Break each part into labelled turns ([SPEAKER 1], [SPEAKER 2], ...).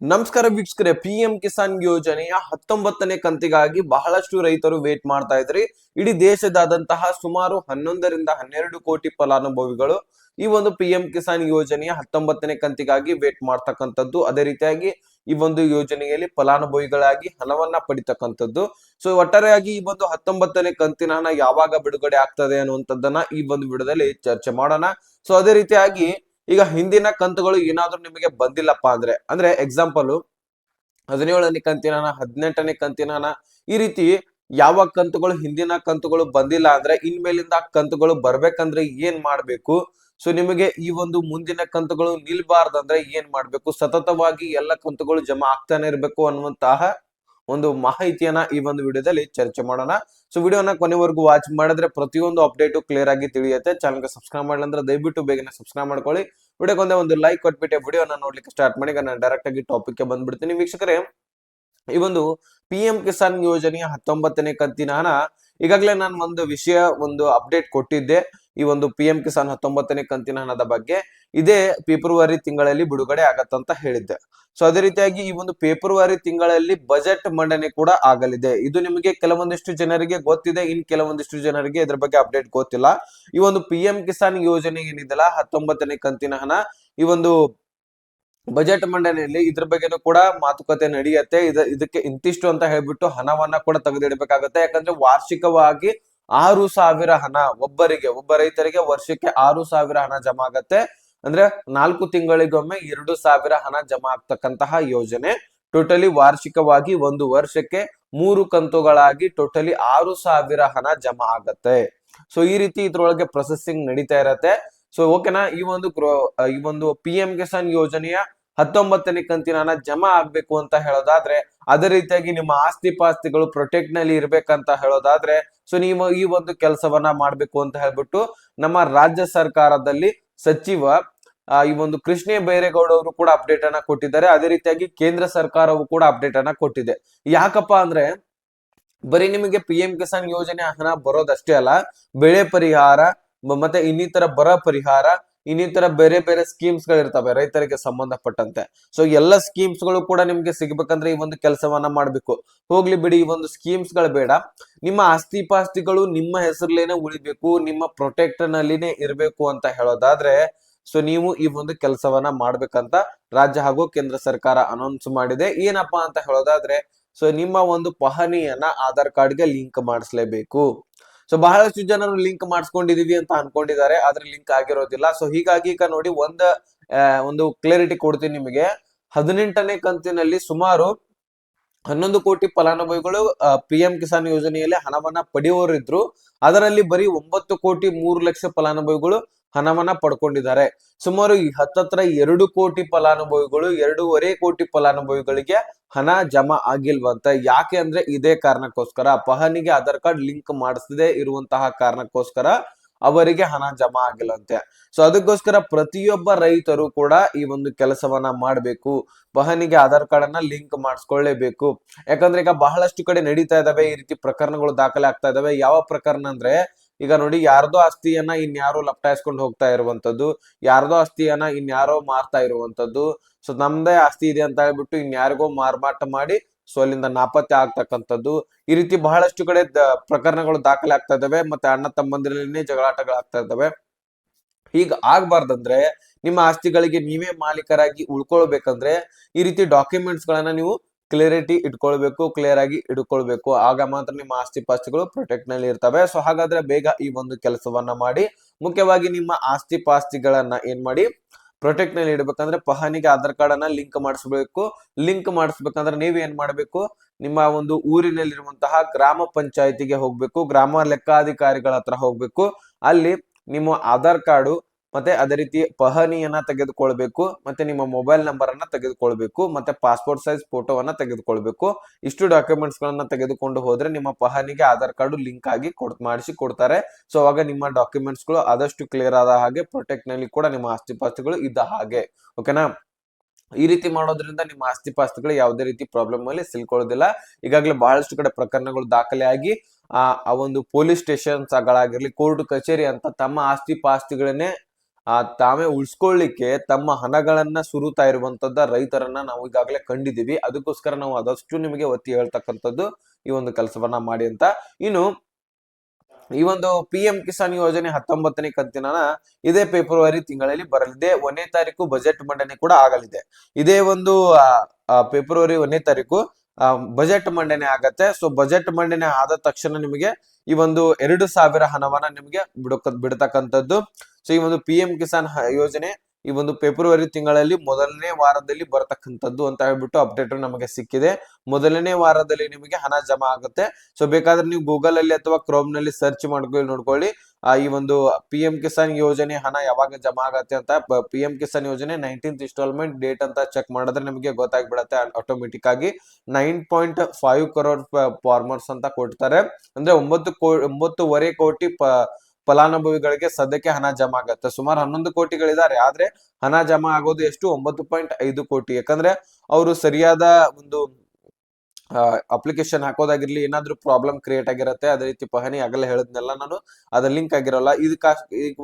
[SPEAKER 1] ನಮಸ್ಕಾರ ವೀಕ್ಷಕರೇ P M Kisan ಯೋಜನೆಯ ಹತ್ತೊಂಬತ್ತನೇ ಕಂತಿಗಾಗಿ ಬಹಳಷ್ಟು ರೈತರು ವೇಟ್ ಮಾಡ್ತಾ ಇದ್ರಿ. ಇಡೀ ದೇಶದಾದಂತಹ ಸುಮಾರು ಹನ್ನೊಂದರಿಂದ ಹನ್ನೆರಡು ಕೋಟಿ ಫಲಾನುಭವಿಗಳು ಈ ಒಂದು ಪಿ ಎಂ ಕಿಸಾನ್ ಯೋಜನೆಯ ಹತ್ತೊಂಬತ್ತನೇ ಕಂತಿಗಾಗಿ ವೇಟ್ ಮಾಡ್ತಕ್ಕಂಥದ್ದು. ಅದೇ ರೀತಿಯಾಗಿ ಈ ಒಂದು ಯೋಜನೆಯಲ್ಲಿ ಫಲಾನುಭವಿಗಳಾಗಿ ಹಣವನ್ನ ಪಡಿತಕ್ಕಂಥದ್ದು. ಸೊ ಒಟ್ಟಾರೆಯಾಗಿ ಈ ಒಂದು ಹತ್ತೊಂಬತ್ತನೇ ಕಂತಿನ ಯಾವಾಗ ಬಿಡುಗಡೆ ಆಗ್ತದೆ ಅನ್ನುವಂಥದ್ದನ್ನ ಈ ಒಂದು ವಿಡಿಯೋದಲ್ಲಿ ಚರ್ಚೆ ಮಾಡೋಣ. ಸೊ ಅದೇ ರೀತಿಯಾಗಿ ಈಗ ಹಿಂದಿನ ಕಂತುಗಳು ಏನಾದ್ರೂ ನಿಮಗೆ ಬಂದಿಲ್ಲಪ್ಪ ಅಂದ್ರೆ ಅಂದ್ರೆ ಎಕ್ಸಾಂಪಲ್ ಹದಿನೇಳನೇ ಕಂತಿನ ಹದಿನೆಂಟನೇ ಕಂತಿನ ಈ ರೀತಿ ಯಾವ ಕಂತುಗಳು, ಹಿಂದಿನ ಕಂತುಗಳು ಬಂದಿಲ್ಲ ಅಂದ್ರೆ ಇನ್ಮೇಲಿಂದ ಕಂತುಗಳು ಬರ್ಬೇಕಂದ್ರೆ ಏನ್ ಮಾಡ್ಬೇಕು? ಸೊ ನಿಮಗೆ ಈ ಒಂದು ಮುಂದಿನ ಕಂತುಗಳು ನಿಲ್ಬಾರ್ದಂದ್ರೆ ಏನ್ ಮಾಡ್ಬೇಕು? ಸತತವಾಗಿ ಎಲ್ಲ ಕಂತುಗಳು ಜಮಾ ಆಗ್ತಾನೆ ಇರ್ಬೇಕು ಅನ್ನುವಂತಹ ಒಂದು ಮಾಹಿತಿಯನ್ನ ಈ ಒಂದು ವಿಡಿಯೋದಲ್ಲಿ ಚರ್ಚೆ ಮಾಡೋಣ. ಸೊ ವಿಡಿಯೋನ ಕೊನೆವರೆಗೂ ವಾಚ್ ಮಾಡಿದ್ರೆ ಪ್ರತಿಯೊಂದು ಅಪ್ಡೇಟು ಕ್ಲಿಯರ್ ಆಗಿ ತಿಳಿಯುತ್ತೆ. ಚಾನಲ್ಗೆ ಸಬ್ಸ್ಕ್ರೈಬ್ ಅಂದ್ರೆ ದಯವಿಟ್ಟು ಬೇಗನೆ ಸಬ್ಸ್ಕ್ರೈಬ್ ಮಾಡ್ಕೊಳ್ಳಿ. ವಿಡಿಯೋಗೊಂದೇ ಒಂದು ಲೈಕ್ ಕೊಟ್ಬಿಟ್ಟೆ ವಿಡಿಯೋನ ನೋಡ್ಲಿಕ್ಕೆ ಸ್ಟಾರ್ಟ್ ಮಾಡಿ. ನಾನು ಡೈರೆಕ್ಟ್ ಆಗಿ ಟಾಪಿಕ್ಗೆ ಬಂದ್ಬಿಡ್ತೀನಿ. ವೀಕ್ಷಕರೇ, ಈ ಒಂದು ಪಿ ಎಂ ಕಿಸಾನ್ ಯೋಜನೆಯ ಹತ್ತೊಂಬತ್ತನೇ ಕಂತಿನ ಹಣ ಈಗಾಗಲೇ ನಾನು ಒಂದು ವಿಷಯ, ಒಂದು ಅಪ್ಡೇಟ್ ಕೊಟ್ಟಿದ್ದೆ. ಈ ಒಂದು ಪಿ ಎಂ ಕಿಸಾನ್ ಹತ್ತೊಂಬತ್ತನೇ ಕಂತಿನ ಹಣದ ಬಗ್ಗೆ ಇದೇ ಫೆಬ್ರವರಿ ತಿಂಗಳಲ್ಲಿ ಬಿಡುಗಡೆ ಆಗತ್ತಂತ ಹೇಳಿದ್ದೆ. ಸೊ ಅದೇ ರೀತಿಯಾಗಿ ಈ ಒಂದು ಫೆಬ್ರವರಿ ತಿಂಗಳಲ್ಲಿ ಬಜೆಟ್ ಮಂಡನೆ ಕೂಡ ಆಗಲಿದೆ. ಇದು ನಿಮಗೆ ಕೆಲವೊಂದಿಷ್ಟು ಜನರಿಗೆ ಗೊತ್ತಿದೆ, ಇನ್ ಕೆಲವೊಂದಿಷ್ಟು ಜನರಿಗೆ ಇದ್ರ ಬಗ್ಗೆ ಅಪ್ಡೇಟ್ ಗೊತ್ತಿಲ್ಲ. ಈ ಒಂದು ಪಿ ಎಂ ಕಿಸಾನ್ ಯೋಜನೆ ಏನಿದೆಲ್ಲ ಹತ್ತೊಂಬತ್ತನೇ ಕಂತಿನ ಹಣ, ಈ ಒಂದು ಬಜೆಟ್ ಮಂಡನೆಯಲ್ಲಿ ಇದ್ರ ಬಗ್ಗೆನೂ ಕೂಡ ಮಾತುಕತೆ ನಡೆಯುತ್ತೆ. ಇದ, ಇದಕ್ಕೆ ಇಂತಿಷ್ಟು ಅಂತ ಹೇಳ್ಬಿಟ್ಟು ಹಣವನ್ನ ಕೂಡ ತೆಗೆದಿಡಬೇಕಾಗತ್ತೆ. ಯಾಕಂದ್ರೆ ವಾರ್ಷಿಕವಾಗಿ ಆರು ಸಾವಿರ ಹಣ ಒಬ್ಬರಿಗೆ, ಒಬ್ಬ ರೈತರಿಗೆ ವರ್ಷಕ್ಕೆ ಆರು ಸಾವಿರ ಹಣ ಜಮಾ ಆಗತ್ತೆ. ಅಂದ್ರೆ ನಾಲ್ಕು ತಿಂಗಳಿಗೊಮ್ಮೆ ಎರಡು ಸಾವಿರ ಹಣ ಜಮಾ ಆಗ್ತಕ್ಕಂತಹ ಯೋಜನೆ. ಟೋಟಲಿ ವಾರ್ಷಿಕವಾಗಿ ಒಂದು ವರ್ಷಕ್ಕೆ ಮೂರು ಕಂತುಗಳಾಗಿ ಟೋಟಲಿ ಆರು ಸಾವಿರ ಹಣ ಜಮಾ ಆಗತ್ತೆ. ಸೊ ಈ ರೀತಿ ಇದ್ರೊಳಗೆ ಪ್ರೊಸೆಸಿಂಗ್ ನಡೀತಾ ಇರತ್ತೆ. ಸೊ ಓಕೆನಾ ಈ ಒಂದು ಈ ಒಂದು ಪಿ ಎಂ ಕಿಸಾನ್ ಯೋಜನೆಯ ಹತ್ತೊಂಬತ್ತನೇ ಕಂತಿನ ಹಣ ಜಮಾ ಆಗ್ಬೇಕು ಅಂತ ಹೇಳೋದಾದ್ರೆ ಅದೇ ರೀತಿಯಾಗಿ ನಿಮ್ಮ ಆಸ್ತಿ ಪಾಸ್ತಿಗಳು ಪ್ರೊಟೆಕ್ಟ್ನಲ್ಲಿ ಇರ್ಬೇಕಂತ ಹೇಳೋದಾದ್ರೆ ಸೊ ನೀವು ಈ ಒಂದು ಕೆಲಸವನ್ನ ಮಾಡ್ಬೇಕು ಅಂತ ಹೇಳ್ಬಿಟ್ಟು ನಮ್ಮ ರಾಜ್ಯ ಸರ್ಕಾರದಲ್ಲಿ ಸಚಿವ ಈ ಒಂದು ಕೃಷ್ಣ ಬೈರೇಗೌಡ ಅವರು ಕೂಡ ಅಪ್ಡೇಟ್ ಅನ್ನ ಕೊಟ್ಟಿದ್ದಾರೆ. ಅದೇ ರೀತಿಯಾಗಿ ಕೇಂದ್ರ ಸರ್ಕಾರವು ಕೂಡ ಅಪ್ಡೇಟ್ ಅನ್ನ ಕೊಟ್ಟಿದೆ. ಯಾಕಪ್ಪ ಅಂದ್ರೆ, ಬರೀ ನಿಮಗೆ ಪಿ ಎಂ ಕಿಸಾನ್ ಯೋಜನೆ ಹಣ ಬರೋದಷ್ಟೇ ಅಲ್ಲ, ಬೆಳೆ ಪರಿಹಾರ ಮತ್ತೆ ಇನ್ನಿತರ ಬರ ಪರಿಹಾರ ಇನ್ನಿತರ ಬೇರೆ ಬೇರೆ ಸ್ಕೀಮ್ಸ್ಗಳು ಇರ್ತವೆ ರೈತರಿಗೆ ಸಂಬಂಧಪಟ್ಟಂತೆ. ಸೊ ಎಲ್ಲ ಸ್ಕೀಮ್ಸ್ಗಳು ಕೂಡ ನಿಮ್ಗೆ ಸಿಗ್ಬೇಕಂದ್ರೆ ಈ ಒಂದು ಕೆಲಸವನ್ನ ಮಾಡ್ಬೇಕು. ಹೋಗ್ಲಿ ಬಿಡಿ, ಈ ಒಂದು ಸ್ಕೀಮ್ಸ್ಗಳು ಬೇಡ. ನಿಮ್ಮ ಆಸ್ತಿ ಪಾಸ್ತಿಗಳು ನಿಮ್ಮ ಹೆಸರಲ್ಲೇನೆ ಉಳಿಬೇಕು, ನಿಮ್ಮ ಪ್ರೊಟೆಕ್ಟ್ ನಲ್ಲಿನೇ ಇರಬೇಕು ಅಂತ ಹೇಳೋದಾದ್ರೆ ಸೊ ನೀವು ಈ ಒಂದು ಕೆಲಸವನ್ನ ಮಾಡ್ಬೇಕಂತ ರಾಜ್ಯ ಹಾಗೂ ಕೇಂದ್ರ ಸರ್ಕಾರ ಅನೌನ್ಸ್ ಮಾಡಿದೆ. ಏನಪ್ಪಾ ಅಂತ ಹೇಳೋದಾದ್ರೆ ಸೊ ನಿಮ್ಮ ಒಂದು ಪಹಣಿಯನ್ನ ಆಧಾರ್ ಕಾರ್ಡ್ಗೆ ಲಿಂಕ್ ಮಾಡಿಸ್ಲೇಬೇಕು. ಸೊ ಬಹಳಷ್ಟು ಜನರು ಲಿಂಕ್ ಮಾಡಿಸ್ಕೊಂಡಿದೀವಿ ಅಂತ ಅನ್ಕೊಂಡಿದ್ದಾರೆ. ಆದ್ರೆ ಲಿಂಕ್ ಆಗಿರೋದಿಲ್ಲ. ಸೊ ಹೀಗಾಗಿ ಈಗ ನೋಡಿ ಒಂದ್ ಒಂದು ಕ್ಲಾರಿಟಿ ಕೊಡ್ತೀನಿ ನಿಮಗೆ. ಹದಿನೆಂಟನೇ ಕಂತಿನಲ್ಲಿ ಸುಮಾರು ಹನ್ನೊಂದು ಕೋಟಿ ಫಲಾನುಭವಿಗಳು ಪಿ ಎಂ ಕಿಸಾನ್ ಯೋಜನೆಯಲ್ಲಿ ಹಣವನ್ನ ಪಡೆಯುವವರಿದ್ರು ಅದರಲ್ಲಿ ಬರೀ ಒಂಬತ್ತು ಕೋಟಿ ಮೂರು ಲಕ್ಷ ಫಲಾನುಭವಿಗಳು ಹಣವನ್ನ ಪಡ್ಕೊಂಡಿದ್ದಾರೆ. ಸುಮಾರು ಈ ಹತ್ತತ್ರ ಎರಡು ಕೋಟಿ ಫಲಾನುಭವಿಗಳು, ಎರಡೂವರೆ ಕೋಟಿ ಫಲಾನುಭವಿಗಳಿಗೆ ಹಣ ಜಮಾ ಆಗಿಲ್ವಂತ. ಯಾಕೆ ಅಂದ್ರೆ ಇದೇ ಕಾರಣಕ್ಕೋಸ್ಕರ. ಪಹನಿಗೆ ಆಧಾರ್ ಕಾರ್ಡ್ ಲಿಂಕ್ ಮಾಡಿಸದೇ ಇರುವಂತಹ ಕಾರಣಕ್ಕೋಸ್ಕರ ಅವರಿಗೆ ಹಣ ಜಮಾ ಆಗಿಲ್ಲಂತೆ. ಸೊ ಅದಕ್ಕೋಸ್ಕರ ಪ್ರತಿಯೊಬ್ಬ ರೈತರು ಕೂಡ ಈ ಒಂದು ಕೆಲಸವನ್ನ ಮಾಡಬೇಕು. ಪಹನಿಗೆ ಆಧಾರ್ ಕಾರ್ಡ್ ಅನ್ನ ಲಿಂಕ್ ಮಾಡಿಸ್ಕೊಳ್ಳೇಬೇಕು. ಯಾಕಂದ್ರೆ ಈಗ ಬಹಳಷ್ಟು ಕಡೆ ನಡೀತಾ ಇದಾವೆ, ಈ ರೀತಿ ಪ್ರಕರಣಗಳು ದಾಖಲೆ ಆಗ್ತಾ ಇದಾವೆ. ಯಾವ ಪ್ರಕರಣ ಅಂದ್ರೆ ಈಗ ನೋಡಿ ಯಾರ್ದೋ ಆಸ್ತಿಯನ್ನ ಇನ್ಯಾರೋ ಲಪ್ಟಾಯಿಸ್ಕೊಂಡು ಹೋಗ್ತಾ ಇರುವಂತದ್ದು ಯಾರ್ದೋ ಆಸ್ತಿಯನ್ನ ಇನ್ಯಾರೋ ಮಾರ್ತಾ ಇರುವಂತದ್ದು ಸೊ ನಮ್ದೇ ಆಸ್ತಿ ಇದೆ ಅಂತ ಹೇಳ್ಬಿಟ್ಟು ಇನ್ಯಾರಿಗೋ ಮಾರ್ಮಾಟ ಮಾಡಿ ಸೊ ಅಲ್ಲಿಂದ ನಾಪತ್ತೆ ಆಗ್ತಕ್ಕಂಥದ್ದು. ಈ ರೀತಿ ಬಹಳಷ್ಟು ಕಡೆ ಪ್ರಕರಣಗಳು ದಾಖಲೆ ಆಗ್ತಾ ಇದಾವೆ, ಮತ್ತೆ ಅಣ್ಣ ತಮ್ಮಂದಿರಲ್ಲಿನೇ ಜಗಳಾಟಗಳಾಗ್ತಾ ಇದ್ದಾವೆ ಹೀಗ ಆಗ್ಬಾರ್ದಂದ್ರೆ ನಿಮ್ಮ ಆಸ್ತಿಗಳಿಗೆ ನೀವೇ ಮಾಲೀಕರಾಗಿ ಉಳ್ಕೊಳ್ಬೇಕಂದ್ರೆ ಈ ರೀತಿ ಡಾಕ್ಯುಮೆಂಟ್ಸ್ ಗಳನ್ನ ನೀವು ಕ್ಲಿಯರಿಟಿ ಇಟ್ಕೊಳ್ಬೇಕು ಕ್ಲಿಯರ್ ಆಗಿ ಇಟ್ಕೊಳ್ಬೇಕು ಆಗ ಮಾತ್ರ ನಿಮ್ಮ ಆಸ್ತಿ ಪಾಸ್ತಿಗಳು ಪ್ರೊಟೆಕ್ಟ್ನಲ್ಲಿ ಇರ್ತವೆ. ಸೊ ಹಾಗಾದ್ರೆ ಬೇಗ ಈ ಒಂದು ಕೆಲಸವನ್ನ ಮಾಡಿ, ಮುಖ್ಯವಾಗಿ ನಿಮ್ಮ ಆಸ್ತಿ ಪಾಸ್ತಿಗಳನ್ನ ಏನ್ ಮಾಡಿ ಪ್ರೊಟೆಕ್ಟ್ನಲ್ಲಿ ಇಡಬೇಕಂದ್ರೆ ಪಹಣಿಗೆ ಆಧಾರ್ ಕಾರ್ಡ್ ಅನ್ನ ಲಿಂಕ್ ಮಾಡಿಸ್ಬೇಕು. ಲಿಂಕ್ ಮಾಡಿಸ್ಬೇಕಂದ್ರೆ ನೀವ್ ಏನ್ ಮಾಡ್ಬೇಕು? ನಿಮ್ಮ ಒಂದು ಊರಿನಲ್ಲಿರುವಂತಹ ಗ್ರಾಮ ಪಂಚಾಯತಿಗೆ ಹೋಗ್ಬೇಕು. ಗ್ರಾಮ ಲೆಕ್ಕಾಧಿಕಾರಿಗಳ ಹತ್ರ ಹೋಗ್ಬೇಕು. ಅಲ್ಲಿ ನಿಮ್ಮ ಆಧಾರ್ ಕಾರ್ಡು ಮತ್ತೆ ಅದೇ ರೀತಿ ಪಹನಿಯನ್ನ ತೆಗೆದುಕೊಳ್ಬೇಕು, ಮತ್ತೆ ನಿಮ್ಮ ಮೊಬೈಲ್ ನಂಬರ್ ಅನ್ನ ತೆಗೆದುಕೊಳ್ಬೇಕು, ಮತ್ತೆ ಪಾಸ್ಪೋರ್ಟ್ ಸೈಜ್ ಫೋಟೋವನ್ನ ತೆಗೆದುಕೊಳ್ಬೇಕು. ಇಷ್ಟು ಡಾಕ್ಯುಮೆಂಟ್ಸ್ ಗಳನ್ನ ತೆಗೆದುಕೊಂಡು ಹೋದ್ರೆ ನಿಮ್ಮ ಪಹನಿಗೆ ಆಧಾರ್ ಕಾರ್ಡ್ ಲಿಂಕ್ ಆಗಿ ಕೊಡ್, ಮಾಡಿಸಿ ಕೊಡ್ತಾರೆ. ಸೊ ಅವಾಗ ನಿಮ್ಮ ಡಾಕ್ಯುಮೆಂಟ್ಸ್ಗಳು ಆದಷ್ಟು ಕ್ಲಿಯರ್ ಆದ ಹಾಗೆ ಪ್ರೊಟೆಕ್ಟ್ನಲ್ಲಿ ಕೂಡ ನಿಮ್ಮ ಆಸ್ತಿ ಪಾಸ್ತಿಗಳು ಇದ್ದ ಹಾಗೆ. ಓಕೆನಾ ಈ ರೀತಿ ಮಾಡೋದ್ರಿಂದ ನಿಮ್ಮ ಆಸ್ತಿ ಪಾಸ್ತಿಗಳು ಯಾವುದೇ ರೀತಿ ಪ್ರಾಬ್ಲಮ್ ಅಲ್ಲಿ ಸಿಲ್ಕೊಳ್ಳೋದಿಲ್ಲ. ಈಗಾಗಲೇ ಬಹಳಷ್ಟು ಕಡೆ ಪ್ರಕರಣಗಳು ದಾಖಲೆ ಆಗಿ, ಆ ಒಂದು ಪೊಲೀಸ್ ಸ್ಟೇಷನ್ಸ್ ಗಳಾಗಿರ್ಲಿ ಕೋರ್ಟ್ ಕಚೇರಿ ಅಂತ ತಮ್ಮ ಆಸ್ತಿ ಪಾಸ್ತಿಗಳನ್ನೇ ಆ, ತಾವೇ ಉಳಿಸ್ಕೊಳ್ಳಿಕ್ಕೆ ತಮ್ಮ ಹಣಗಳನ್ನ ಸುರುತ್ತಾ ಇರುವಂತದ್ದ ರೈತರನ್ನ ನಾವು ಈಗಾಗಲೇ ಕಂಡಿದ್ದೀವಿ. ಅದಕ್ಕೋಸ್ಕರ ನಾವು ಆದಷ್ಟು ನಿಮಗೆ ಒತ್ತಿ ಹೇಳ್ತಕ್ಕಂಥದ್ದು ಈ ಒಂದು ಕೆಲಸವನ್ನ ಮಾಡಿ ಅಂತ. ಇನ್ನು ಈ ಒಂದು ಪಿ ಎಂ ಕಿಸಾನ್ ಯೋಜನೆ ಹತ್ತೊಂಬತ್ತನೇ ಕಂತಿನ ಇದೇ ಫೆಬ್ರವರಿ ತಿಂಗಳಲ್ಲಿ ಬರಲಿದೆ. ಒಂದನೇ ತಾರೀಕು ಬಜೆಟ್ ಮಂಡನೆ ಕೂಡ ಆಗಲಿದೆ. ಇದೇ ಒಂದು ಫೆಬ್ರವರಿ ಒಂದನೇ ತಾರೀಕು ಬಜೆಟ್ ಮಂಡನೆ ಆಗತ್ತೆ. ಸೊ ಬಜೆಟ್ ಮಂಡನೆ ಆದ ತಕ್ಷಣ ನಿಮಗೆ ಈ ಒಂದು ಎರಡು ಸಾವಿರ ಹಣವನ್ನ ನಿಮಗೆ ಬಿಡಕ ಬಿಡತಕ್ಕಂಥದ್ದು. ಸೊ ಈ ಒಂದು ಪಿ ಎಂ ಕಿಸಾನ್ ಯೋಜನೆ ಈ ಒಂದು ಫೆಬ್ರವರಿ ತಿಂಗಳಲ್ಲಿ ಮೊದಲನೇ ವಾರದಲ್ಲಿ ಬರತಕ್ಕಂಥದ್ದು ಅಂತ ಹೇಳ್ಬಿಟ್ಟು ಅಪ್ಡೇಟ್ ನಮಗೆ ಸಿಕ್ಕಿದೆ. ಮೊದಲನೇ ವಾರದಲ್ಲಿ ನಿಮಗೆ ಹಣ ಜಮಾ ಆಗುತ್ತೆ. ಸೊ ಬೇಕಾದ್ರೆ ನೀವು ಗೂಗಲ್ ಅಲ್ಲಿ ಅಥವಾ ಕ್ರೋಮ್ನಲ್ಲಿ ಸರ್ಚ್ ಮಾಡ್ಕೊಳ್ಳಿ ನೋಡ್ಕೊಳ್ಳಿ. ಈ ಒಂದು ಪಿ ಎಂ ಕಿಸಾನ್ ಯೋಜನೆ ಹಣ ಯಾವಾಗ ಜಮಾ ಆಗತ್ತೆ ಅಂತ, ಪಿ ಎಂ ಕಿಸಾನ್ ಯೋಜನೆ ನೈನ್ಟೀನ್ತ್ ಇನ್ಸ್ಟಾಲ್ಮೆಂಟ್ ಡೇಟ್ ಅಂತ ಚೆಕ್ ಮಾಡಿದ್ರೆ ನಿಮಗೆ ಗೊತ್ತಾಗ್ಬಿಡತ್ತೆ. ಆಟೋಮೆಟಿಕ್ ಆಗಿ nine point five crore farmers ಅಂತ ಕೊಡ್ತಾರೆ. ಅಂದ್ರೆ ಒಂಬತ್ತು ಕೋ, ಒಂಬತ್ತುವರೆ ಕೋಟಿ ಪ, ಫಲಾನುಭವಿಗಳಿಗೆ ಸದ್ಯಕ್ಕೆ ಹಣ ಜಮಾ ಆಗತ್ತೆ. ಸುಮಾರು ಹನ್ನೊಂದು ಕೋಟಿಗಳಿದ್ದಾರೆ ಆದ್ರೆ ಹಣ ಜಮಾ ಆಗೋದು ಎಷ್ಟು? ಒಂಬತ್ತು ಪಾಯಿಂಟ್ ಐದು ಕೋಟಿ. ಯಾಕಂದ್ರೆ ಅವರು ಸರಿಯಾದ ಒಂದು ಅಪ್ಲಿಕೇಶನ್ ಹಾಕೋದಾಗಿರ್ಲಿ, ಏನಾದ್ರೂ ಪ್ರಾಬ್ಲಮ್ ಕ್ರಿಯೇಟ್ ಆಗಿರತ್ತೆ, ಅದೇ ರೀತಿ ಪಹಣಿ ಆಗಲ್ಲ ಹೇಳದ್ನೆಲ್ಲ ನಾನು ಅದ್ರ ಲಿಂಕ್ ಆಗಿರೋಲ್ಲ. ಇದಕ್ಕ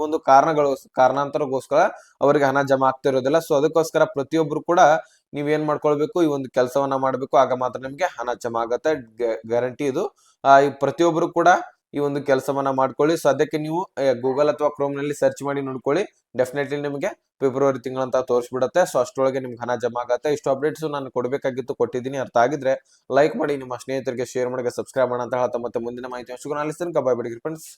[SPEAKER 1] ಒಂದು ಕಾರಣಗಳು, ಕಾರಣಾಂತರಗೋಸ್ಕರ ಅವರಿಗೆ ಹಣ ಜಮಾ ಆಗ್ತಿರೋದಿಲ್ಲ ಸೊ ಅದಕ್ಕೋಸ್ಕರ ಪ್ರತಿಯೊಬ್ರು ಕೂಡ ನೀವೇನ್ ಮಾಡ್ಕೊಳ್ಬೇಕು, ಈ ಒಂದು ಕೆಲಸವನ್ನ ಮಾಡ್ಬೇಕು, ಆಗ ಮಾತ್ರ ನಿಮ್ಗೆ ಹಣ ಜಮಾ ಆಗತ್ತೆ. ಗ್ಯಾರಂಟಿ ಇದು. ಪ್ರತಿಯೊಬ್ರು ಕೂಡ ಈ ಒಂದು ಕೆಲಸವನ್ನ ಮಾಡ್ಕೊಳ್ಳಿ. ಸದ್ಯಕ್ಕೆ ನೀವು ಗೂಗಲ್ ಅಥವಾ ಕ್ರೋಮ್ನಲ್ಲಿ ಸರ್ಚ್ ಮಾಡಿ ನೋಡ್ಕೊಳ್ಳಿ. ಡೆಫಿನೆಟ್ಲಿ ನಿಮಗೆ ಫೆಬ್ರವರಿ ತಿಂಗಳಂತ ತೋರಿಸ್ಬಿಡುತ್ತೆ. ಸೊ ಅಷ್ಟರೊಳಗೆ ನಿಮ್ಗೆ ಹಣ ಜಮಾ ಆಗತ್ತೆ. ಇಷ್ಟು ಅಪ್ಡೇಟ್ಸ್ ನಾನು ಕೊಡಬೇಕಾಗಿತ್ತು, ಕೊಟ್ಟಿದ್ದೀನಿ. ಅರ್ಥ ಆಗಿದ್ರೆ ಲೈಕ್ ಮಾಡಿ. ನಿಮ್ಮ ಸ್ನೇಹಿತರಿಗೆ ಶೇರ್ ಮಾಡಿ ಸಬ್ಸ್ಕ್ರೈಬ್ ಮಾಡಿ ಅಂತ ಹೇಳ್ತಾ ಮತ್ತೆ ಮುಂದಿನ ಮಾಹಿತಿ ಸಿಗೋಣ. ಅಲ್ಲಿ ತನಕ ಬಾಯ್ ಬಿಡಿ ಫ್ರೆಂಡ್ಸ್